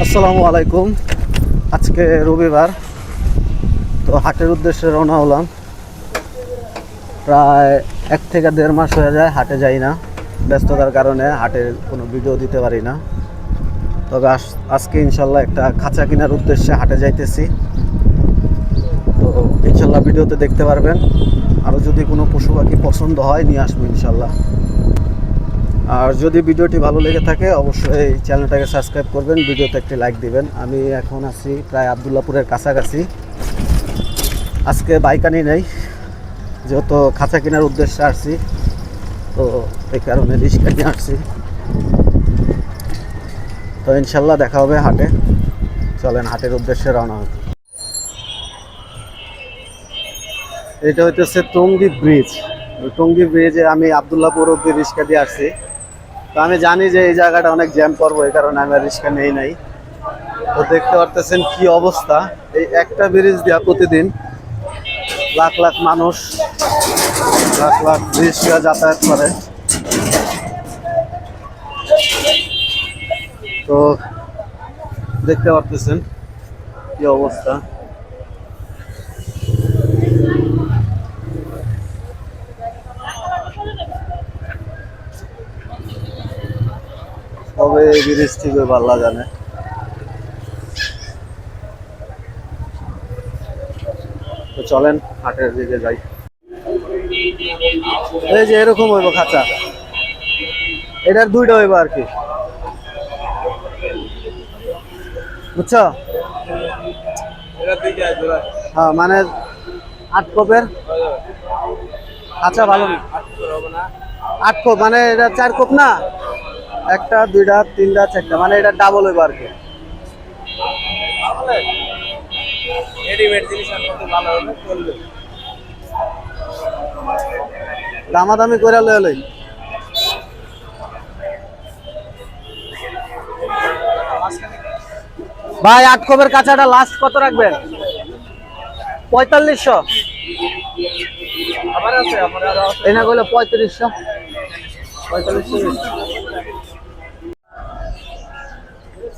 আসসালামু আলাইকুম। আজকে রবিবার, তো হাটের উদ্দেশ্যে রওনা হলাম। প্রায় এক থেকে দেড় মাস হয়ে যায় হাটে যাই না। ব্যস্ততার কারণে হাটের কোনো ভিডিও দিতে পারি না। তবে আজ- আজকে ইনশাল্লাহ একটা খাঁচা কেনার উদ্দেশ্যে হাটে যাইতেছি। তো ইনশাল্লাহ ভিডিওতে দেখতে পারবেন। আরও যদি কোনো পশু পাখি পছন্দ হয়, নিয়ে আসব ইনশাল্লাহ। আর যদি ভিডিওটি ভালো লেগে থাকে, অবশ্যই এই চ্যানেলটাকে সাবস্ক্রাইব করবেন, ভিডিওতে একটি লাইক দিবেন। আমি এখন আছি প্রায় আবদুল্লাপুরের কাছাকাছি। আজকে বাইক আনি নেই, যেহেতু খাঁচা কেনার উদ্দেশ্যে আসছি, তো এই কারণে রিক্সা নিয়ে আসছি। তো ইনশাল্লাহ দেখা হবে হাটে। চলেন, হাটের উদ্দেশ্যে রওনা হবে এটা হইতেছে টঙ্গী ব্রিজ। টঙ্গী ব্রিজে আমি আবদুল্লাপুর অব্দি রিক্সা দিয়ে আসছি। তো আমি জানি যে এই জায়গাটা অনেক জ্যাম করব এই কারণে আমি আর রিক্সা নেই নাই। তো দেখতে পারতেছেন কি অবস্থা। এই একটা ব্রিজ দিয়া প্রতিদিন লাখ লাখ মানুষ, লাখ লাখ রিক্সা যাতায়াত করে। তো দেখতে পারতেছেন কি অবস্থা। ব্রিজ হবে আল্লাহ জানে। তো চলেন হাটের দিকে যাই। এই যে এরকম হইব খাঁচা। এটার দুইটা হইব আর কি। বুঝছ? হ্যাঁ মানে আট কোপের আচ্ছা ভালো। আট কোপ মানে এটা চার কোপ না? একটা দুইটা তিনটা চারটা মানে এটা ডাবল হইব আর কি। দামাদামি করে লয়ে লই। ভাই আট কোপের কাঁচাটা লাস্ট কত রাখবেন? পঁয়তাল্লিশশো। আমার আছে আমার আরও আছে। এই না করলে পঁয়ত্রিশশো। পঁয়তাল্লিশশো।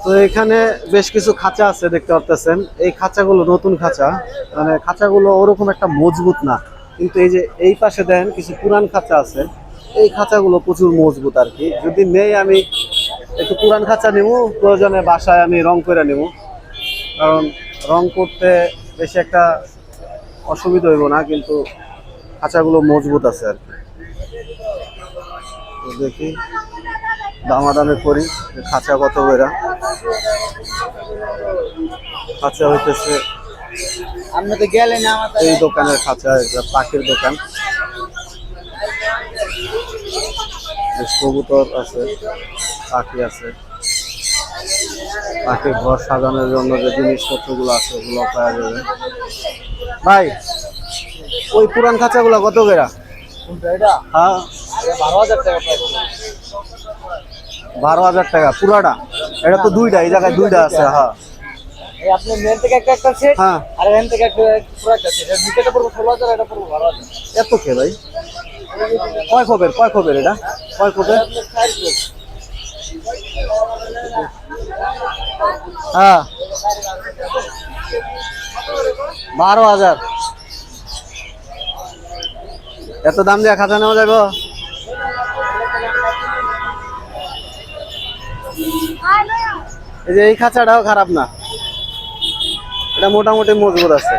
তো এখানে বেশ কিছু খাঁচা আছে, দেখতে পারতেছেন। এই খাঁচাগুলো নতুন খাঁচা। মানে খাঁচাগুলো ওরকম একটা মজবুত না। কিন্তু এই যে এই পাশে দেন কিছু পুরান খাঁচা আছে। এই খাঁচাগুলো প্রচুর মজবুত আর কি। যদি নেই, আমি একটু পুরান খাঁচা নেব। প্রয়োজনে বাসায় আমি রং করে নেব। কারণ রং করতে বেশি একটা অসুবিধা হইব না, কিন্তু খাঁচাগুলো মজবুত আছে আর কি। দেখি। দামাদামি করি খাঁচা কত বেরা খাঁচা হইতেছে আপনি তো গেলেন এই দোকানের খাঁচা পাখির দোকান। কবুতর আছে পাখি আছে। পাখির ঘর সাজানোর জন্য যে জিনিসপত্রগুলো আছে ওগুলো পাওয়া যাবে। ভাই ওই পুরান খাঁচাগুলো কত বেরা হ্যাঁ। বারো হাজার টাকা বারো হাজার টাকা পুরাটা। এটা তো দুইটা এই জায়গায় দুইটা আছে হ্যাঁ। এত কে ভাই? কয় খবের কয় খবের এটা? কয় খবের বারো হাজার। এত দাম দিয়ে খাতা নেওয়া যাবে? এই যে এই খাঁচাটাও খারাপ না। এটা মোটামুটি মজবুত আছে।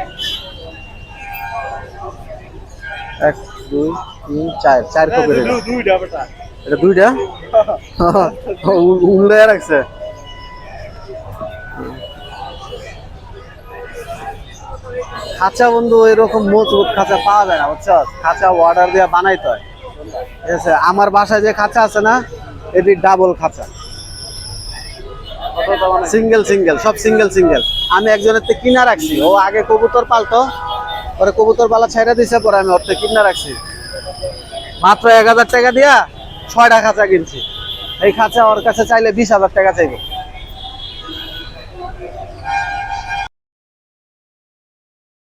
এক দুই তিন চার চার কপি দুইটা বেটা। এটা দুইটা? উমড়ে রাখছে। খাঁচা বন্ধু এরকম মজবুত খাঁচা পাওয়া যায় না বুঝছ? খাঁচা অর্ডার দিয়ে বানাইতে হয়। ঠিক আছে? আমার বাসায় যে খাঁচা আছে না এটি ডাবল খাঁচা। সিঙ্গেল সিঙ্গেল সব সিঙ্গেল সিঙ্গেল আমি একজনের তো কিনা রাখছি। ও আগে কবুতর পালতো, পরে কবুতর পালা ছেড়ে দিছে, পরে আমি ওর থেকে কিনা রাখছি। মাত্র এক হাজার টাকা দিয়া ছয়টা খাঁচা কিনছি। এই খাঁচা ওর কাছে চাইলে বিশ হাজার টাকা চাইবে।